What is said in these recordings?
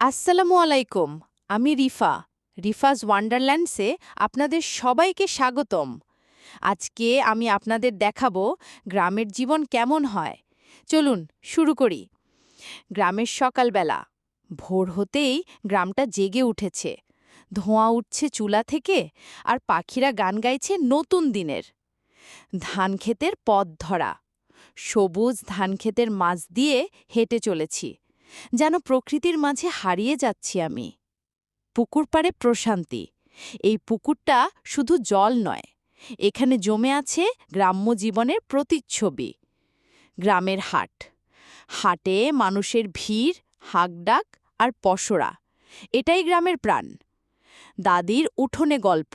আসসালামু আলাইকুম, আমি রিফা। রিফাজ ওয়ান্ডারল্যান্ডসে আপনাদের সবাইকে স্বাগতম। আজকে আমি আপনাদের দেখাবো গ্রামের জীবন কেমন হয়। চলুন শুরু করি। গ্রামের সকালবেলা, ভোর হতেই গ্রামটা জেগে উঠেছে। ধোঁয়া উঠছে চুলা থেকে আর পাখিরা গান গাইছে নতুন দিনের। ধান ক্ষেতের পথ ধরা। সবুজ ধান ক্ষেতের মাছ দিয়ে হেঁটে চলেছি। যেন প্রকৃতির মাঝে হারিয়ে যাচ্ছি আমি। পুকুর পাড়ে প্রশান্তি। এই পুকুরটা শুধু জল নয়, এখানে জমে আছে গ্রাম্য জীবনের প্রতিচ্ছবি। গ্রামের হাট। হাটে মানুষের ভিড়, হাকডাক আর পসরা, এটাই গ্রামের প্রাণ। দাদির উঠোনে গল্প।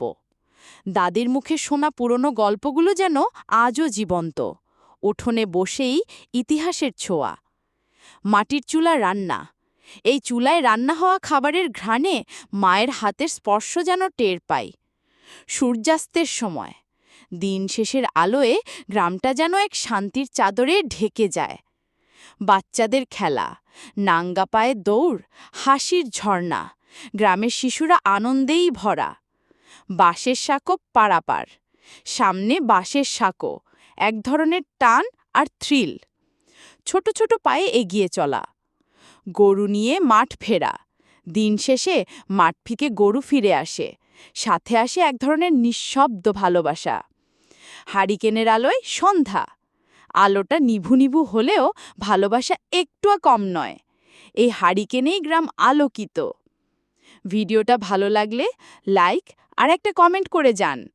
দাদির মুখে শোনা পুরনো গল্পগুলো যেন আজও জীবন্ত। উঠোনে বসেই ইতিহাসের ছোঁয়া। মাটির চুলা রান্না। এই চুলায় রান্না হওয়া খাবারের ঘ্রাণে মায়ের হাতের স্পর্শ যেন টের পাই সূর্যাস্তের সময়, দিন শেষের আলোয় গ্রামটা যেন এক শান্তির চাদরে ঢেকে যায়। বাচ্চাদের খেলা, নাঙ্গা পায়ে দৌড়, হাসির ঝর্ণা, গ্রামের শিশুরা আনন্দেই ভরা। বাঁশের সাঁকো পারাপার, সামনে বাঁশের সাঁকো, এক ধরনের টান আর থ্রিল। ছোট ছোট পায়ে এগিয়ে চলা। গরু নিয়ে মাঠ ফেরা। দিন শেষে মাঠ ফিকে গরু ফিরে আসে। সাথে আসে এক ধরনের নিঃশব্দ ভালোবাসা। হারিকেনের আলোয় সন্ধ্যা। আলোটা নিভু নিভু হলেও ভালোবাসা একটুও কম নয়। এই হারিকেনেই গ্রাম আলোকিত। ভিডিওটা ভালো লাগলে লাইক আর একটা কমেন্ট করে যান।